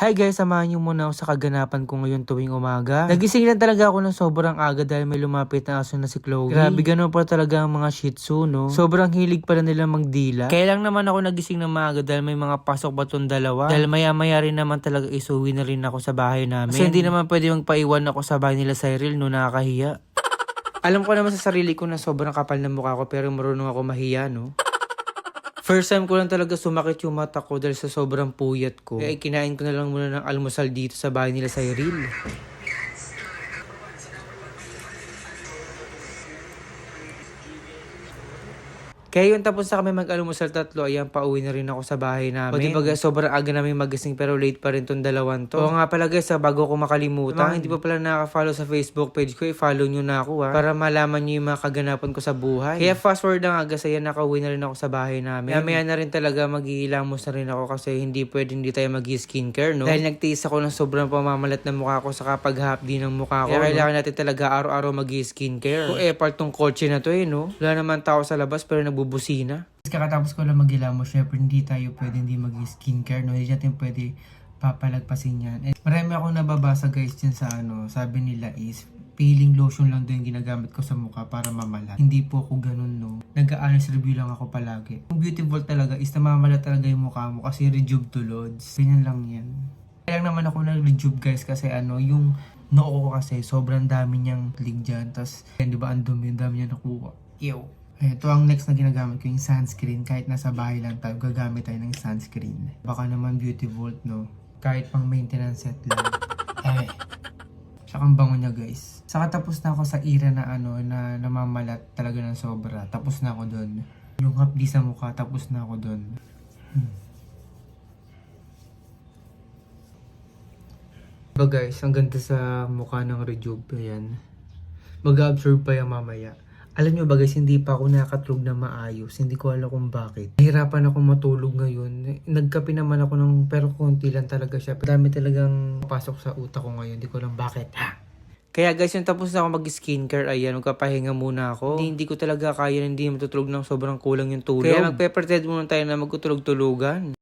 Hi guys, samahan niyo muna ako sa kaganapan ko ngayon tuwing umaga. Nagising lang talaga ako ng sobrang aga dahil may lumapit na aso na si Chloe. Grabe, ganun pa talaga ang mga shih tzu, no? Sobrang hilig pala nila magdila. Kaya lang naman ako nagising ng maaga dahil may mga pasok ba tong dalawa. Dahil maya-maya rin naman talaga isuwi na rin ako sa bahay namin. Kasi hindi naman pwede magpaiwan ako sa bahay nila Cyril, no? Nakakahiya. Alam ko naman sa sarili ko na sobrang kapal ng mukha ko pero marunong ako mahiya, no? First time ko lang talaga sumakit yung mata ko dahil sa sobrang puyat ko. Kaya kinain ko na lang muna ng almusal dito sa bahay nila sa Iril. Kaya yun tapos na kami mag-almusal tatlo, ayan pauwi na rin ako sa bahay namin. O di ba guys, sobrang aga namin magising pero late pa rin tong dalawan to. Oo nga pala guys, ah, bago ko makalimutan, hindi pa pala nakaka-follow sa Facebook page ko, i-follow nyo na ako ha. Para malaman nyo yung mga kaganapan ko sa buhay. Kaya fast forward na nga guys, ayan nakauwi na rin ako sa bahay namin. Kaya maya na rin talaga mag-iilamos na rin ako kasi hindi pwede hindi tayo mag-skincare no. Dahil nagtiis ako ng sobrang pamamalat ng mukha ko sa kapag hapdi ng mukha ko. Kaya kailangan natin talaga araw-araw mag-skincare. Kung eh, part tong kotse na to eh no. Wala naman tao sa labas pero nagbubusina. Kakatapos ko lang mag-ilamos, syempre hindi tayo pwede hindi mag-skincare, no? Hindi natin pwede papalagpasin yan. And marami akong nababasa guys dyan sa ano, sabi nila is peeling lotion lang din ginagamit ko sa mukha para mamalat. Hindi po ako ganun, no. Nag-honest review lang ako palagi. Yung beautiful talaga is namamalat talaga yung mukha mo kasi rejuve to loads. Ganyan lang yan. Kaya naman ako nag-rejuve guys kasi ano, yung noo ko kasi sobrang dami niyang lig dyan. Tapos, di ba, ang dumi, ang dami niya nakuha. Ew. Ito ang next na ginagamit ko, yung sunscreen. Kahit nasa bahay lang tayo, gagamit tayo ng sunscreen. Baka naman beauty vault, no? Kahit pang maintenance set lang. Ay. Tsaka ang bango niya, guys. Saka tapos na ako sa era na ano, na namamalat talaga ng sobra. Tapos na ako doon. Yung hapdi sa mukha, tapos na ako doon. Hmm. Diba guys, ang ganda sa mukha ng Rejuve. Ayan. Mag-absorb pa yung mamaya. Alam nyo ba guys, hindi pa ako nakatulog na maayos. Hindi ko alam kung bakit. Nahirapan ako matulog ngayon. Nagkape naman ako ng, pero konti lang talaga siya. Dami talagang pasok sa utak ko ngayon. Hindi ko alam bakit. Ha? Kaya guys, yung tapos na ako mag-skincare, ayan, magpapahinga muna ako. Hindi, hindi ko talaga kaya, hindi matutulog ng sobrang kulang yung tulog. Kaya magpe-pretend muna tayo na magtutulog-tulugan.